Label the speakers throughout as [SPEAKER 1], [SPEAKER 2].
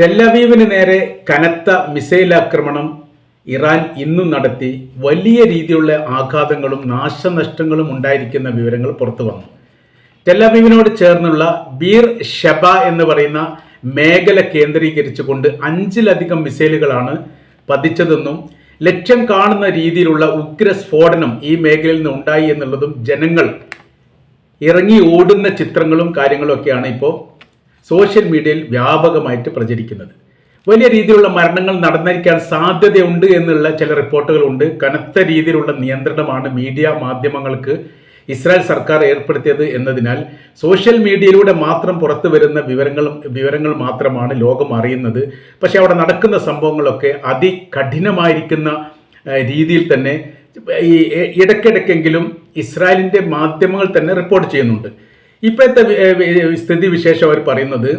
[SPEAKER 1] ടെല്ലവീവിന് നേരെ കനത്ത മിസൈൽ ആക്രമണം ഇറാൻ ഇന്നും നടത്തി വലിയ രീതിയിലുള്ള ആഘാതങ്ങളും നാശനഷ്ടങ്ങളും ഉണ്ടായിരിക്കുന്ന വിവരങ്ങൾ പുറത്തു വന്നു. ടെല്ലവീവിനോട് ചേർന്നുള്ള ബീർ ഷബ എന്ന് പറയുന്ന മേഖല കേന്ദ്രീകരിച്ചുകൊണ്ട് അഞ്ചിലധികം മിസൈലുകളാണ് പതിച്ചതെന്നും ലക്ഷ്യം കാണുന്ന രീതിയിലുള്ള ഉഗ്ര സ്ഫോടനം ഈ മേഖലയിൽ നിന്ന് ഉണ്ടായി എന്നുള്ളതും ജനങ്ങൾ ഇറങ്ങി ഓടുന്ന ചിത്രങ്ങളും കാര്യങ്ങളും ഒക്കെയാണ് ഇപ്പോൾ സോഷ്യൽ മീഡിയയിൽ വ്യാപകമായിട്ട് പ്രചരിക്കുന്നത്. വലിയ രീതിയിലുള്ള മരണങ്ങൾ നടന്നിരിക്കാൻ സാധ്യതയുണ്ട് എന്നുള്ള ചില റിപ്പോർട്ടുകളുണ്ട്. കനത്ത രീതിയിലുള്ള നിയന്ത്രണമാണ് മീഡിയ മാധ്യമങ്ങൾക്ക് ഇസ്രായേൽ സർക്കാർ ഏർപ്പെടുത്തിയത് എന്നതിനാൽ സോഷ്യൽ മീഡിയയിലൂടെ മാത്രം പുറത്തു വരുന്ന വിവരങ്ങളും വിവരങ്ങൾ മാത്രമാണ് ലോകം അറിയുന്നത്. പക്ഷെ അവിടെ നടക്കുന്ന സംഭവങ്ങളൊക്കെ അതികഠിനമായിരിക്കുന്ന രീതിയിൽ തന്നെ ഈ ഇടയ്ക്കിടയ്ക്കെങ്കിലും ഇസ്രായേലിന്റെ മാധ്യമങ്ങൾ തന്നെ റിപ്പോർട്ട് ചെയ്യുന്നുണ്ട്. ഇപ്പോഴത്തെ സ്ഥിതി വിശേഷം അവർ പറയുന്നത്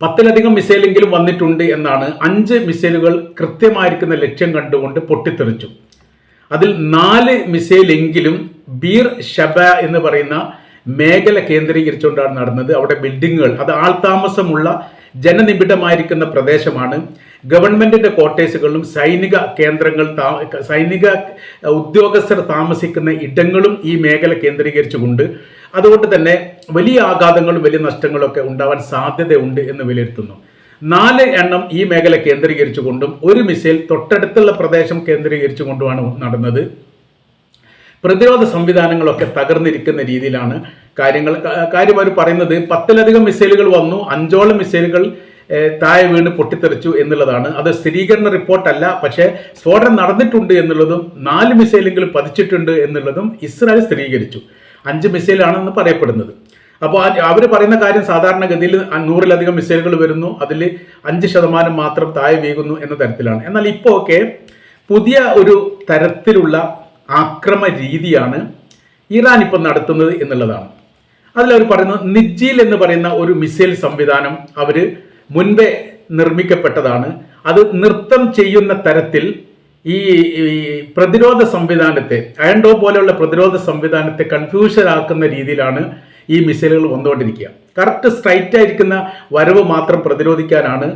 [SPEAKER 1] പത്തിലധികം മിസൈലെങ്കിലും വന്നിട്ടുണ്ട് എന്നാണ്. അഞ്ച് മിസൈലുകൾ കൃത്യമായിരിക്കുന്ന ലക്ഷ്യം കണ്ടുകൊണ്ട് പൊട്ടിത്തെറിച്ചു. അതിൽ നാല് മിസൈലെങ്കിലും ബീർ ഷബ എന്ന് പറയുന്ന മേഖല കേന്ദ്രീകരിച്ചുകൊണ്ടാണ് നടന്നത്. അവിടെ ബിൽഡിങ്ങുകൾ അത് ആൾതാമസമുള്ള ജനനിബിഡമായിരിക്കുന്ന പ്രദേശമാണ്. ഗവൺമെന്റിന്റെ ക്വാർട്ടേഴ്സുകളും സൈനിക കേന്ദ്രങ്ങൾ സൈനിക ഉദ്യോഗസ്ഥർ താമസിക്കുന്ന ഇടങ്ങളും ഈ മേഖല കേന്ദ്രീകരിച്ചുകൊണ്ട് അതുകൊണ്ട് തന്നെ വലിയ ആഘാതങ്ങളും വലിയ നഷ്ടങ്ങളും ഒക്കെ ഉണ്ടാവാൻ സാധ്യതയുണ്ട് എന്ന് വിലയിരുത്തുന്നു. നാല് എണ്ണം ഈ മേഖല കേന്ദ്രീകരിച്ചുകൊണ്ടും ഒരു മിസൈൽ തൊട്ടടുത്തുള്ള പ്രദേശം കേന്ദ്രീകരിച്ചുകൊണ്ടുമാണ് നടന്നത്. പ്രതിരോധ സംവിധാനങ്ങളൊക്കെ തകർന്നിരിക്കുന്ന രീതിയിലാണ് കാര്യങ്ങൾ. കാര്യം അവർ പറയുന്നത് പത്തിലധികം മിസൈലുകൾ വന്നു അഞ്ചോളം മിസൈലുകൾ താഴെ വീണ് പൊട്ടിത്തെറിച്ചു എന്നുള്ളതാണ്. അത് സ്ഥിരീകരണ റിപ്പോർട്ടല്ല പക്ഷേ സ്ഫോടനം നടന്നിട്ടുണ്ട് എന്നുള്ളതും നാല് മിസൈലെങ്കിലും പതിച്ചിട്ടുണ്ട് എന്നുള്ളതും ഇസ്രായേൽ സ്ഥിരീകരിച്ചു. അഞ്ച് മിസൈലാണെന്ന് പറയപ്പെടുന്നത്. അപ്പോൾ അവർ പറയുന്ന കാര്യം സാധാരണഗതിയിൽ നൂറിലധികം മിസൈലുകൾ വരുന്നു. അതിൽ അഞ്ച് ശതമാനം മാത്രം താഴെ വീകുന്നു എന്ന തരത്തിലാണ്. എന്നാൽ ഇപ്പോൾ ഒക്കെ പുതിയ ഒരു തരത്തിലുള്ള ആക്രമ രീതിയാണ് ഇറാൻ ഇപ്പം നടത്തുന്നത് എന്നുള്ളതാണ്. അതിലവർ പറയുന്നത് നിജ്ജിൽ എന്ന് പറയുന്ന ഒരു മിസൈൽ സംവിധാനം അവർ മുൻപേ നിർമ്മിക്കപ്പെട്ടതാണ്. അത് നൃത്തം ചെയ്യുന്ന തരത്തിൽ ഈ പ്രതിരോധ സംവിധാനത്തെ അയൺഡോ പോലെയുള്ള പ്രതിരോധ സംവിധാനത്തെ കൺഫ്യൂഷൻ ആക്കുന്ന രീതിയിലാണ് ഈ മിസൈലുകൾ വന്നുകൊണ്ടിരിക്കുക. കറക്റ്റ് സ്ട്രൈറ്റ് ആയിരിക്കുന്ന വരവ് മാത്രം പ്രതിരോധിക്കാനാണ്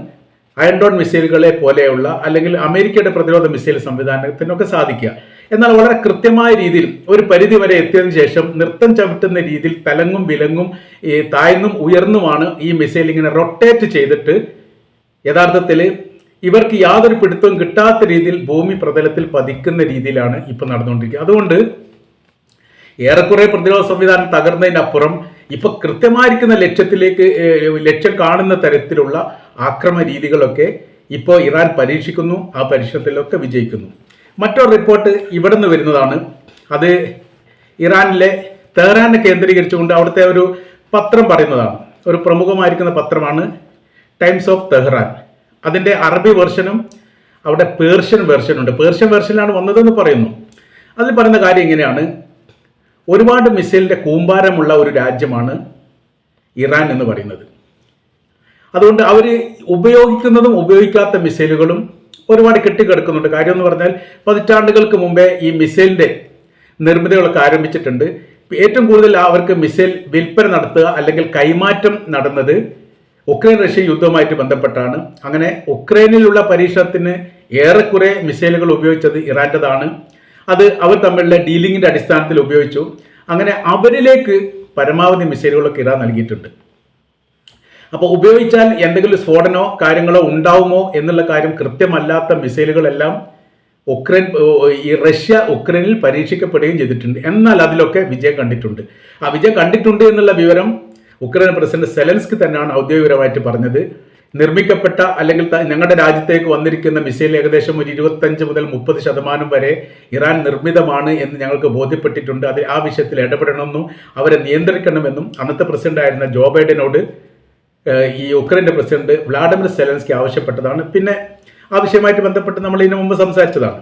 [SPEAKER 1] അയൺഡോൺ മിസൈലുകളെ പോലെയുള്ള അല്ലെങ്കിൽ അമേരിക്കയുടെ പ്രതിരോധ മിസൈൽ സംവിധാനത്തിനൊക്കെ സാധിക്കുക. എന്നാൽ വളരെ കൃത്യമായ രീതിയിൽ ഒരു പരിധി വരെ എത്തിയതിനു ശേഷം നൃത്തം ചവിട്ടുന്ന രീതിയിൽ തലങ്ങും വിലങ്ങും താഴ്ന്നും ഉയർന്നുമാണ് ഈ മിസൈൽ ഇങ്ങനെ റൊട്ടേറ്റ് ചെയ്തിട്ട് യഥാർത്ഥത്തിൽ ഇവർക്ക് യാതൊരു പിടുത്തവും കിട്ടാത്ത രീതിയിൽ ഭൂമി പ്രതലത്തിൽ പതിക്കുന്ന രീതിയിലാണ് ഇപ്പം നടന്നുകൊണ്ടിരിക്കുക. അതുകൊണ്ട് ഏറെക്കുറെ പ്രതിരോധ സംവിധാനം തകർന്നതിനപ്പുറം ഇപ്പൊ കൃത്യമായിരിക്കുന്ന ലക്ഷ്യത്തിലേക്ക് ലക്ഷ്യം കാണുന്ന തരത്തിലുള്ള ആക്രമ രീതികളൊക്കെ ഇപ്പോൾ ഇറാൻ പരീക്ഷിക്കുന്നു ആ പരീക്ഷണത്തിലൊക്കെ വിജയിക്കുന്നു. മറ്റൊരു റിപ്പോർട്ട് ഇവിടെ നിന്ന് വരുന്നതാണ്. അത് ഇറാനിലെ തെഹ്റാനെ കേന്ദ്രീകരിച്ചുകൊണ്ട് അവിടുത്തെ ഒരു പത്രം പറയുന്നതാണ്. ഒരു പ്രമുഖമായിരിക്കുന്ന പത്രമാണ് ടൈംസ് ഓഫ് തെഹ്റാൻ. അതിന്റെ അറബി വെർഷനും അവിടെ പേർഷ്യൻ വെർഷനുണ്ട് പേർഷ്യൻ വെർഷനിലാണ് വന്നതെന്ന് പറയുന്നു. അതിൽ പറയുന്ന കാര്യം ഇങ്ങനെയാണ്. ഒരുപാട് മിസൈലിന്റെ കൂമ്പാരമുള്ള ഒരു രാജ്യമാണ് ഇറാൻ എന്ന് പറയുന്നത്. അതുകൊണ്ട് അവർ ഉപയോഗിക്കുന്നതും ഉപയോഗിക്കാത്ത മിസൈലുകളും ഒരുപാട് കെട്ടിക്കിടക്കുന്നുണ്ട്. കാര്യം എന്ന് പറഞ്ഞാൽ പതിറ്റാണ്ടുകൾക്ക് മുമ്പേ ഈ മിസൈലിന്റെ നിർമ്മിതികളൊക്കെ ആരംഭിച്ചിട്ടുണ്ട്. ഏറ്റവും കൂടുതൽ അവർക്ക് മിസൈൽ വിൽപ്പന നടത്തുക അല്ലെങ്കിൽ കൈമാറ്റം നടന്നത് ഉക്രൈൻ റഷ്യ യുദ്ധവുമായിട്ട് ബന്ധപ്പെട്ടാണ്. അങ്ങനെ ഉക്രൈനിലുള്ള പരീക്ഷണത്തിന് ഏറെക്കുറെ മിസൈലുകൾ ഉപയോഗിച്ചത് ഇറാന്റെതാണ് അത് അവർ തമ്മിലുള്ള ഡീലിങ്ങിന്റെ അടിസ്ഥാനത്തിൽ ഉപയോഗിച്ചു. അങ്ങനെ അവരിലേക്ക് പരമാവധി മിസൈലുകളൊക്കെ ഇറാൻ നൽകിയിട്ടുണ്ട്. അപ്പോൾ ഉപയോഗിച്ചാൽ എന്തെങ്കിലും സ്ഫോടനോ കാര്യങ്ങളോ ഉണ്ടാവുമോ എന്നുള്ള കാര്യം കൃത്യമല്ലാത്ത മിസൈലുകളെല്ലാം ഉക്രൈൻ ഈ റഷ്യ ഉക്രൈനിൽ പരീക്ഷിക്കപ്പെടുകയും ചെയ്തിട്ടുണ്ട്. എന്നാൽ അതിലൊക്കെ വിജയം കണ്ടിട്ടുണ്ട്. ആ വിജയം കണ്ടിട്ടുണ്ട് എന്നുള്ള വിവരം ഉക്രൈൻ പ്രസിഡന്റ് സെലൻസ്കി തന്നെയാണ് ഔദ്യോഗികപരമായിട്ട് പറഞ്ഞത്. നിർമ്മിക്കപ്പെട്ട അല്ലെങ്കിൽ ഞങ്ങളുടെ രാജ്യത്തേക്ക് വന്നിരിക്കുന്ന മിസൈൽ ഏകദേശം ഒരു ഇരുപത്തഞ്ച് മുതൽ മുപ്പത് ശതമാനം വരെ ഇറാൻ നിർമ്മിതമാണ് എന്ന് ഞങ്ങൾക്ക് ബോധ്യപ്പെട്ടിട്ടുണ്ട്. അത് ആ വിഷയത്തിൽ ഇടപെടണമെന്നും അവരെ നിയന്ത്രിക്കണമെന്നും അന്നത്തെ പ്രസിഡന്റ് ആയിരുന്ന ജോ ബൈഡനോട് ഈ ഉക്രൈന്റെ പ്രസിഡന്റ് വ്ളാഡിമിർ സെലൻസ്കി ആവശ്യപ്പെട്ടതാണ്. പിന്നെ ആ വിഷയമായിട്ട് ബന്ധപ്പെട്ട് നമ്മൾ ഇതിനു മുമ്പ് സംസാരിച്ചതാണ്.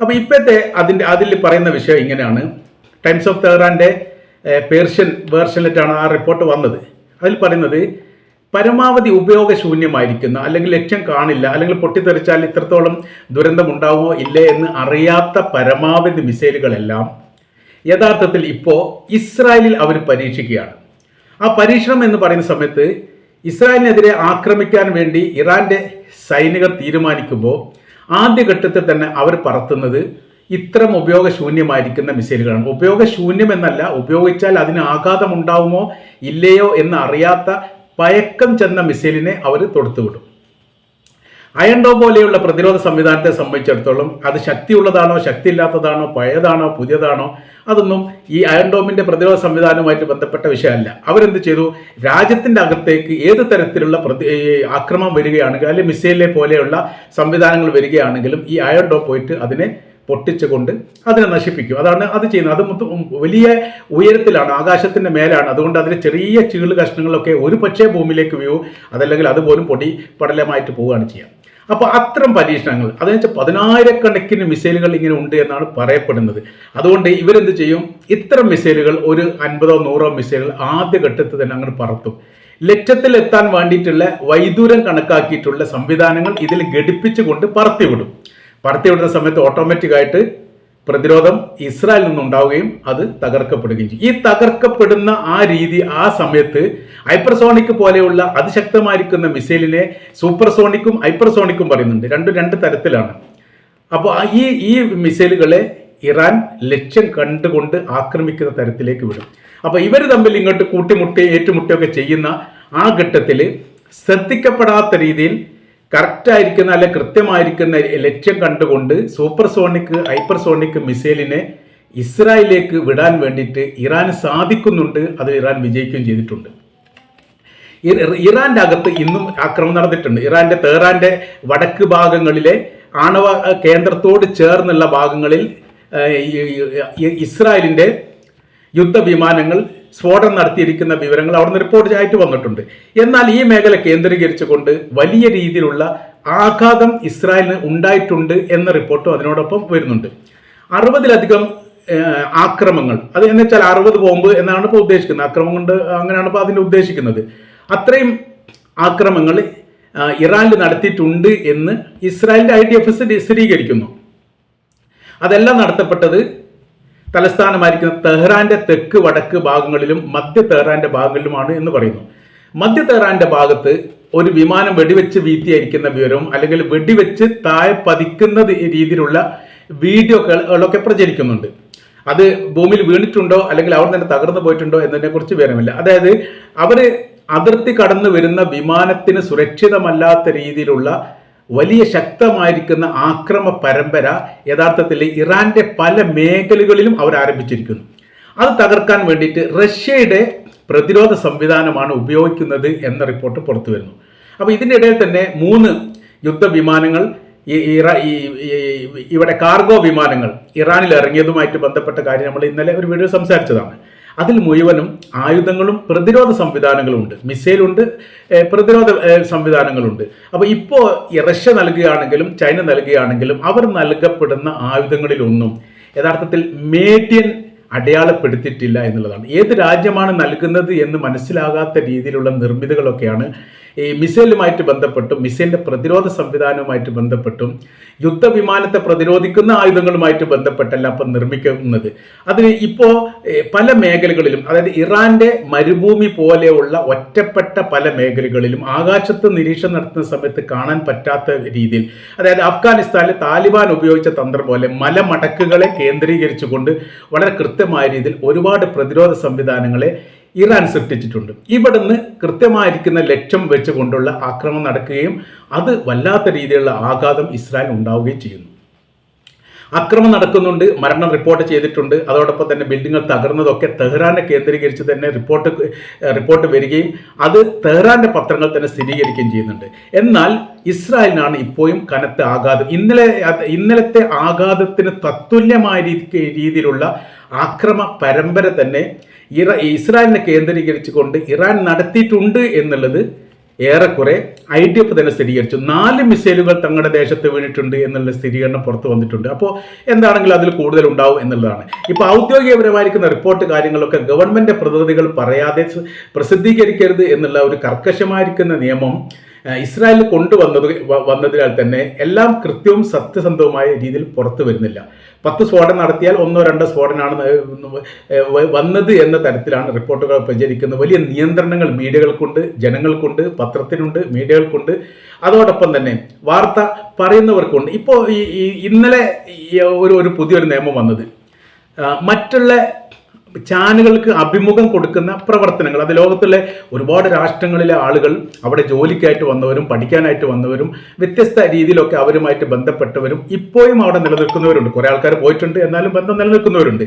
[SPEAKER 1] അപ്പോൾ ഇപ്പോഴത്തെ അതിന്റെ അതിൽ പറയുന്ന വിഷയം ഇങ്ങനെയാണ്. ടൈംസ് ഓഫ് തെഹ്റാന്റെ പേർഷ്യൻ വേർഷനിലാണ് ആ റിപ്പോർട്ട് വന്നത്. അതിൽ പറയുന്നത് പരമാവധി ഉപയോഗശൂന്യമായിരിക്കുന്ന അല്ലെങ്കിൽ ലക്ഷ്യം കാണില്ല അല്ലെങ്കിൽ പൊട്ടിത്തെറിച്ചാൽ ഇത്രത്തോളം ദുരന്തം ഉണ്ടാവുമോ ഇല്ലേ എന്ന് അറിയാത്ത പരമാവധി മിസൈലുകളെല്ലാം യഥാർത്ഥത്തിൽ ഇപ്പോൾ ഇസ്രായേലിൽ അവർ പരീക്ഷിക്കുകയാണ്. ആ പരീക്ഷണം എന്ന് പറയുന്ന സമയത്ത് ഇസ്രായേലിനെതിരെ ആക്രമിക്കാൻ വേണ്ടി ഇറാന്റെ സൈനികർ തീരുമാനിക്കുമ്പോൾ ആദ്യഘട്ടത്തിൽ തന്നെ അവർ പറത്തുന്നത് ഇത്തരം ഉപയോഗശൂന്യമായിരിക്കുന്ന മിസൈലുകളാണ്. ഉപയോഗശൂന്യം എന്നല്ല ഉപയോഗിച്ചാൽ അതിന് ആഘാതം ഉണ്ടാവുമോ ഇല്ലയോ എന്ന് അറിയാത്ത പയക്കം ചെന്ന മിസൈലിനെ അവർ തൊടുത്തുവിടും. അയൺഡോ പോലെയുള്ള പ്രതിരോധ സംവിധാനത്തെ സംബന്ധിച്ചിടത്തോളം അത് ശക്തിയുള്ളതാണോ ശക്തിയില്ലാത്തതാണോ പഴയതാണോ പുതിയതാണോ അതൊന്നും ഈ അയൺഡോമിന്റെ പ്രതിരോധ സംവിധാനവുമായിട്ട് ബന്ധപ്പെട്ട വിഷയമല്ല. അവരെന്ത് ചെയ്തു? രാജ്യത്തിന്റെ അകത്തേക്ക് ഏത് തരത്തിലുള്ള പ്രതി ആക്രമം ആക്രമണം വരികയാണെങ്കിൽ അല്ലെങ്കിൽ മിസൈലിനെ പോലെയുള്ള സംവിധാനങ്ങൾ വരികയാണെങ്കിലും ഈ അയൺഡോ പോയിട്ട് അതിനെ പൊട്ടിച്ചുകൊണ്ട് അതിനെ നശിപ്പിക്കും. അതാണ് അത് ചെയ്യുന്നത്. അത് വലിയ ഉയരത്തിലാണ് ആകാശത്തിന്റെ മേലാണ്. അതുകൊണ്ട് അതിലെ ചെറിയ ചീൾ കഷ്ണങ്ങളൊക്കെ ഒരു പക്ഷേ ഭൂമിയിലേക്ക് വീഴും. അതല്ലെങ്കിൽ അതുപോലും പൊടി പടലമായിട്ട് പോവുകയാണ് ചെയ്യുക അപ്പോൾ അത്തരം പരീക്ഷണങ്ങൾ അതെന്ന് വെച്ചാൽ പതിനായിരക്കണക്കിന് മിസൈലുകൾ ഇങ്ങനെ ഉണ്ട് എന്നാണ് പറയപ്പെടുന്നത്. അതുകൊണ്ട് ഇവരെന്ത് ചെയ്യും? ഇത്തരം മിസൈലുകൾ ഒരു അൻപതോ നൂറോ മിസൈലുകൾ ആദ്യ ഘട്ടത്തിൽ തന്നെ അങ്ങനെ പറത്തും. ലക്ഷ്യത്തിൽ എത്താൻ വേണ്ടിയിട്ടുള്ള വൈദൂരം കണക്കാക്കിയിട്ടുള്ള സംവിധാനങ്ങൾ ഇതിൽ ഘടിപ്പിച്ചുകൊണ്ട് പറത്തിവിടും. പറത്തിവിടുന്ന സമയത്ത് ഓട്ടോമാറ്റിക്കായിട്ട് പ്രതിരോധം ഇസ്രായേലിൽ നിന്നുണ്ടാവുകയും അത് തകർക്കപ്പെടുകയും ചെയ്യും. ഈ തകർക്കപ്പെടുന്ന ആ രീതി ആ സമയത്ത് ഹൈപ്പർസോണിക് പോലെയുള്ള അതിശക്തമായിരിക്കുന്ന മിസൈലിനെ സൂപ്പർസോണിക്കും ഹൈപ്പർസോണിക്കും പറയുന്നുണ്ട്. രണ്ടും രണ്ട് തരത്തിലാണ്. അപ്പോൾ ഈ ഈ മിസൈലുകളെ ഇറാൻ ലക്ഷ്യം കണ്ടുകൊണ്ട് ആക്രമിക്കുന്ന തരത്തിലേക്ക് വിടും. അപ്പോൾ ഇവർ തമ്മിൽ ഇങ്ങോട്ട് കൂട്ടിമുട്ടി ഏറ്റുമുട്ടുകയൊക്കെ ചെയ്യുന്ന ആ ഘട്ടത്തിൽ ശ്രദ്ധിക്കപ്പെടാത്ത രീതിയിൽ കറക്റ്റായിരിക്കുന്ന അല്ലെ കൃത്യമായിരിക്കുന്ന ലക്ഷ്യം കണ്ടുകൊണ്ട് സൂപ്പർ സോണിക് സൂപ്പർസോണിക് ഹൈപ്പർസോണിക് മിസൈലിനെ ഇസ്രായേലിലേക്ക് വിടാൻ വേണ്ടിയിട്ട് ഇറാൻ സാധിക്കുന്നുണ്ട് അത് ഇറാൻ വിജയിക്കുകയും ചെയ്തിട്ടുണ്ട്. ഇറാന്റെ അകത്ത് ഇന്നും ആക്രമണം നടന്നിട്ടുണ്ട്. ഇറാന്റെ തേറാന്റെ വടക്ക് ഭാഗങ്ങളിലെ ആണവ കേന്ദ്രത്തോട് ചേർന്നുള്ള ഭാഗങ്ങളിൽ ഇസ്രായേലിന്റെ യുദ്ധവിമാനങ്ങൾ സ്ഫോടനം നടത്തിയിരിക്കുന്ന വിവരങ്ങൾ അവിടുന്ന് റിപ്പോർട്ട് ആയിട്ട് വന്നിട്ടുണ്ട്. എന്നാൽ ഈ മേഖല കേന്ദ്രീകരിച്ചുകൊണ്ട് വലിയ രീതിയിലുള്ള ആഘാതം ഇസ്രായേലിന് ഉണ്ടായിട്ടുണ്ട് എന്ന റിപ്പോർട്ടും അതിനോടൊപ്പം വരുന്നുണ്ട്. അറുപതിലധികം ആക്രമങ്ങൾ. അത് എന്ന് വെച്ചാൽ അറുപത് ബോംബ് എന്നാണ് ഇപ്പോൾ ഉദ്ദേശിക്കുന്നത്. ആക്രമം കൊണ്ട് അങ്ങനെയാണ് ഇപ്പോൾ അതിന്റെ ഉദ്ദേശിക്കുന്നത്. അത്രയും ആക്രമങ്ങൾ ഇറാനിൽ നടത്തിയിട്ടുണ്ട് എന്ന് ഇസ്രായേലിന്റെ ഐ ഡി എഫ് എസ് സ്ഥിരീകരിക്കുന്നു. അതെല്ലാം നടത്തപ്പെട്ടത് തലസ്ഥാനമായിരിക്കുന്ന തെഹ്റാന്റെ തെക്ക് വടക്ക് ഭാഗങ്ങളിലും മധ്യ തെഹ്റാന്റെ ഭാഗങ്ങളിലുമാണ് എന്ന് പറയുന്നു. മധ്യ തെഹ്റാന്റെ ഭാഗത്ത് ഒരു വിമാനം വെടിവെച്ച് വീത്തിയായിരിക്കുന്ന വിവരവും അല്ലെങ്കിൽ വെടിവെച്ച് താഴെ പതിക്കുന്ന രീതിയിലുള്ള വീഡിയോകളൊക്കെ പ്രചരിക്കുന്നുണ്ട്. അത് ഭൂമിയിൽ വീണിട്ടുണ്ടോ അല്ലെങ്കിൽ അവിടെ തന്നെ തകർന്നു പോയിട്ടുണ്ടോ എന്നതിനെ കുറിച്ച് വിവരമില്ല. അതായത് അവർ അതിർത്തി കടന്നു വരുന്ന വിമാനത്തിന് സുരക്ഷിതമല്ലാത്ത രീതിയിലുള്ള വലിയ ശക്തമായിരിക്കുന്ന ആക്രമ പരമ്പര യഥാർത്ഥത്തിൽ ഇറാന്റെ പല മേഖലകളിലും അവർ ആരംഭിച്ചിരിക്കുന്നു. അത് തകർക്കാൻ വേണ്ടിയിട്ട് റഷ്യയുടെ പ്രതിരോധ സംവിധാനമാണ് ഉപയോഗിക്കുന്നത് എന്ന റിപ്പോർട്ട് പുറത്തു വരുന്നു. അപ്പോൾ ഇതിനിടയിൽ തന്നെ മൂന്ന് യുദ്ധവിമാനങ്ങൾ ഇവിടെ കാർഗോ വിമാനങ്ങൾ ഇറാനിൽ ഇറങ്ങിയതുമായിട്ട് ബന്ധപ്പെട്ട കാര്യം നമ്മൾ ഇന്നലെ ഒരു വീഡിയോ സംസാരിച്ചതാണ്. അതിൽ മുഴുവനും ആയുധങ്ങളും പ്രതിരോധ സംവിധാനങ്ങളും ഉണ്ട് മിസൈലുണ്ട് പ്രതിരോധ സംവിധാനങ്ങളുണ്ട്. അപ്പോൾ ഇപ്പോൾ റഷ്യ നൽകുകയാണെങ്കിലും ചൈന നൽകുകയാണെങ്കിലും അവർ നൽകപ്പെടുന്ന ആയുധങ്ങളിലൊന്നും യഥാർത്ഥത്തിൽ മേഡിയൻ അടയാളപ്പെടുത്തിയിട്ടില്ല എന്നുള്ളതാണ്. ഏത് രാജ്യമാണ് നൽകുന്നത് എന്ന് മനസ്സിലാകാത്ത രീതിയിലുള്ള നിർമ്മിതികളൊക്കെയാണ് ഈ മിസൈലുമായിട്ട് ബന്ധപ്പെട്ടും മിസൈലിന്റെ പ്രതിരോധ സംവിധാനവുമായിട്ട് ബന്ധപ്പെട്ടും യുദ്ധവിമാനത്തെ പ്രതിരോധിക്കുന്ന ആയുധങ്ങളുമായിട്ട് ബന്ധപ്പെട്ടല്ല അപ്പം നിർമ്മിക്കുന്നത്. അതിന് ഇപ്പോൾ പല മേഖലകളിലും അതായത് ഇറാന്റെ മരുഭൂമി പോലെയുള്ള ഒറ്റപ്പെട്ട പല മേഖലകളിലും ആകാശത്ത് നിരീക്ഷണം നടത്തുന്ന സമയത്ത് കാണാൻ പറ്റാത്ത രീതിയിൽ അതായത് അഫ്ഗാനിസ്ഥാനിൽ താലിബാൻ ഉപയോഗിച്ച തന്ത്രം പോലെ മലമടക്കുകളെ കേന്ദ്രീകരിച്ചുകൊണ്ട് വളരെ കൃത്യമായ രീതിയിൽ ഒരുപാട് പ്രതിരോധ സംവിധാനങ്ങളെ ഇറാൻ സൃഷ്ടിച്ചിട്ടുണ്ട്. ഇവിടുന്ന് കൃത്യമായിരിക്കുന്ന ലക്ഷ്യം വെച്ചുകൊണ്ടുള്ള ആക്രമണം നടക്കുകയും അത് വല്ലാത്ത രീതിയിലുള്ള ആഘാതം ഇസ്രായേൽ ഉണ്ടാവുകയും ചെയ്യുന്നു. അക്രമം നടക്കുന്നുണ്ട് മരണം റിപ്പോർട്ട് ചെയ്തിട്ടുണ്ട്. അതോടൊപ്പം തന്നെ ബിൽഡിങ്ങുകൾ തകർന്നതൊക്കെ തെഹ്റാനെ കേന്ദ്രീകരിച്ച് തന്നെ റിപ്പോർട്ട് റിപ്പോർട്ട് വരികയും അത് തെഹ്റാന്റെ പത്രങ്ങൾ തന്നെ സ്ഥിരീകരിക്കുകയും ചെയ്യുന്നുണ്ട്. എന്നാൽ ഇസ്രായേലിനാണ് ഇപ്പോഴും കനത്ത ആഘാതം. ഇന്നലെ ഇന്നലത്തെ ആഘാതത്തിന് തത്തുല്യമായ രീതി- രീതിയിലുള്ള ആക്രമ പരമ്പര തന്നെ ഇറ ഇസ്രായേലിനെ കേന്ദ്രീകരിച്ചുകൊണ്ട് ഇറാൻ നടത്തിയിട്ടുണ്ട് എന്നുള്ളത് ഏറെക്കുറെ ഐ ഡി എഫ് തന്നെ സ്ഥിരീകരിച്ചു. നാല് മിസൈലുകൾ തങ്ങളുടെ ദേശത്ത് വീണിട്ടുണ്ട് എന്നുള്ള സ്ഥിരീകരണം പുറത്തു വന്നിട്ടുണ്ട്. അപ്പോൾ എന്താണെങ്കിലും അതിൽ കൂടുതൽ ഉണ്ടാവും എന്നുള്ളതാണ്. ഇപ്പോൾ ഔദ്യോഗികപരമായിരിക്കുന്ന റിപ്പോർട്ട് കാര്യങ്ങളൊക്കെ ഗവൺമെന്റ് പ്രതിനിധികൾ പറയാതെ പ്രസിദ്ധീകരിക്കരുത് എന്നുള്ള ഒരു കർക്കശമായിരിക്കുന്ന നിയമം ഇസ്രായേൽ കൊണ്ടുവന്നത് വന്നതിനാൽ തന്നെ എല്ലാം കൃത്യവും സത്യസന്ധവുമായ രീതിയിൽ പുറത്തു വരുന്നില്ല. പത്ത് സ്ഫോടനം നടത്തിയാൽ ഒന്നോ രണ്ടോ സ്ഫോടനമാണ് വന്നത് എന്ന തരത്തിലാണ് റിപ്പോർട്ടുകൾ പ്രചരിക്കുന്നത്. വലിയ നിയന്ത്രണങ്ങൾ മീഡിയകൾക്കുണ്ട് ജനങ്ങൾക്കുണ്ട് പത്രത്തിനുണ്ട് മീഡിയകൾക്കുണ്ട് അതോടൊപ്പം തന്നെ വാർത്ത പറയുന്നവർക്കുണ്ട്. ഇപ്പോൾ ഈ ഇന്നലെ ഒരു ഒരു പുതിയൊരു നിയമം വന്നത്. മറ്റുള്ള ചാനലുകൾക്ക് അഭിമുഖം കൊടുക്കുന്ന പ്രവർത്തനങ്ങൾ അത് ലോകത്തിലെ ഒരുപാട് രാഷ്ട്രങ്ങളിലെ ആളുകൾ അവിടെ ജോലിക്കായിട്ട് വന്നവരും പഠിക്കാനായിട്ട് വന്നവരും വ്യത്യസ്ത രീതിയിലൊക്കെ അവരുമായിട്ട് ബന്ധപ്പെട്ടവരും ഇപ്പോഴും അവിടെ നിലനിൽക്കുന്നവരുണ്ട്. കുറേ ആൾക്കാർ പോയിട്ടുണ്ട് എന്നാലും ബന്ധം നിലനിൽക്കുന്നവരുണ്ട്.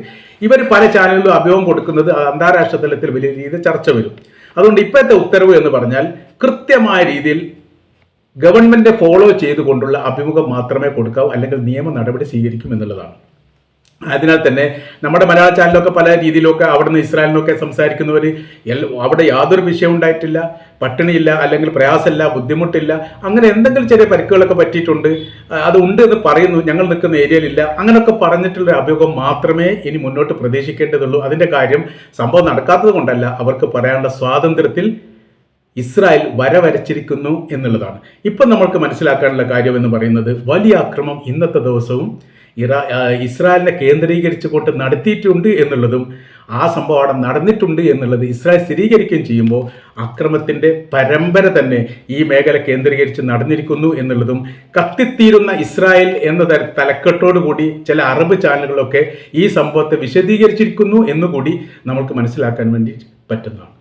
[SPEAKER 1] ഇവർ പല ചാനലുകളിലും അഭിമുഖം കൊടുക്കുന്നത് അന്താരാഷ്ട്ര തലത്തിൽ വലിയ രീതിയിൽ ചർച്ച വരും. അതുകൊണ്ട് ഇപ്പോഴത്തെ ഉത്തരവ് എന്ന് പറഞ്ഞാൽ കൃത്യമായ രീതിയിൽ ഗവൺമെന്റ് ഫോളോ ചെയ്തുകൊണ്ടുള്ള അഭിമുഖം മാത്രമേ കൊടുക്കാവൂ അല്ലെങ്കിൽ നിയമ നടപടി സ്വീകരിക്കും എന്നുള്ളതാണ്. അതിനാൽ തന്നെ നമ്മുടെ മലയാള ചാനലൊക്കെ പല രീതിയിലൊക്കെ അവിടെ നിന്ന് ഇസ്രായേലിനൊക്കെ സംസാരിക്കുന്നവർ അവിടെ യാതൊരു വിഷയം ഉണ്ടായിട്ടില്ല പട്ടിണിയില്ല അല്ലെങ്കിൽ പ്രയാസമില്ല ബുദ്ധിമുട്ടില്ല അങ്ങനെ എന്തെങ്കിലും ചെറിയ പരിക്കുകളൊക്കെ പറ്റിയിട്ടുണ്ട് അത് ഉണ്ട് എന്ന് പറയുന്നു ഞങ്ങൾ നിൽക്കുന്ന ഏരിയയിലില്ല അങ്ങനെയൊക്കെ പറഞ്ഞിട്ടുള്ള അഭിമുഖം മാത്രമേ ഇനി മുന്നോട്ട് പ്രതീക്ഷിക്കേണ്ടതുള്ളൂ. അതിന്റെ കാര്യം സംഭവം നടക്കാത്തത് കൊണ്ടല്ല അവർക്ക് പറയാനുള്ള സ്വാതന്ത്ര്യത്തിൽ ഇസ്രായേൽ വരവരച്ചിരിക്കുന്നു എന്നുള്ളതാണ്. ഇപ്പം നമ്മൾക്ക് മനസ്സിലാക്കാനുള്ള കാര്യം എന്ന് പറയുന്നത് വലിയ അക്രമം ഇന്നത്തെ ദിവസവും ഇറാ ഇസ്രായേലിനെ കേന്ദ്രീകരിച്ചുകൊണ്ട് നടത്തിയിട്ടുണ്ട് എന്നുള്ളതും ആ സംഭവം അവിടെ നടന്നിട്ടുണ്ട് എന്നുള്ളത് ഇസ്രായേൽ സ്ഥിരീകരിക്കുകയും ചെയ്യുമ്പോൾ അക്രമത്തിന്റെ പരമ്പര തന്നെ ഈ മേഖല കേന്ദ്രീകരിച്ച് നടന്നിരിക്കുന്നു എന്നുള്ളതും കത്തിത്തീരുന്ന ഇസ്രായേൽ എന്ന തര- തലക്കെട്ടോടു കൂടി ചില അറബ് ചാനലുകളൊക്കെ ഈ സംഭവത്തെ വിശദീകരിച്ചിരിക്കുന്നു എന്നുകൂടി നമുക്ക് മനസ്സിലാക്കാൻ വേണ്ടി പറ്റുന്നതാണ്.